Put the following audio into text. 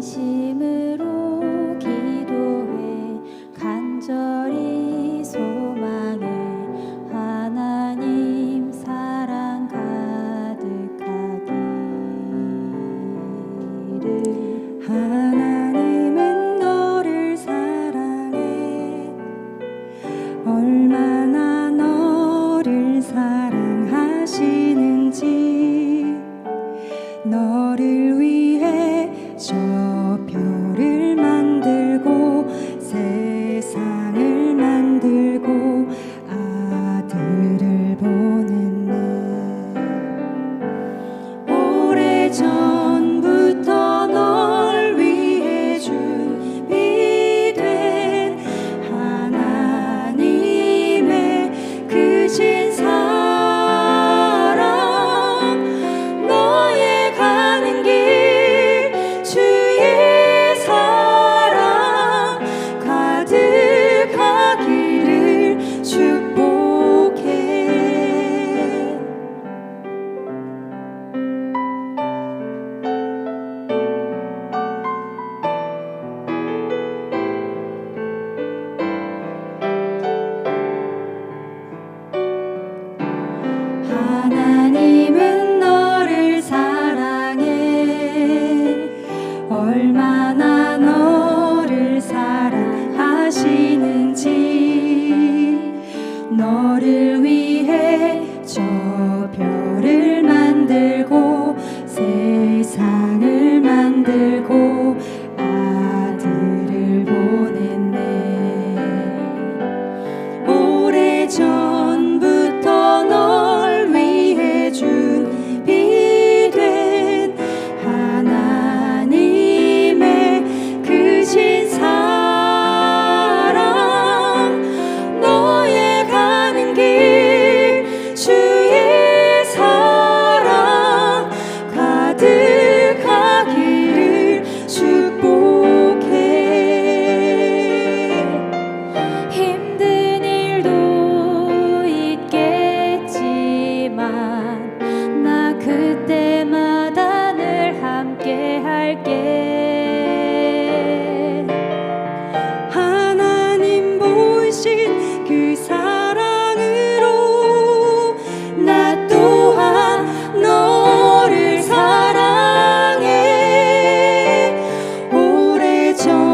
진심으로 기도해 간절히 소망해 하나님 사랑 가득하기를. 하나님은 너를 사랑해. 얼마나 너를 사랑하 얼마나 너를 사랑하시는 想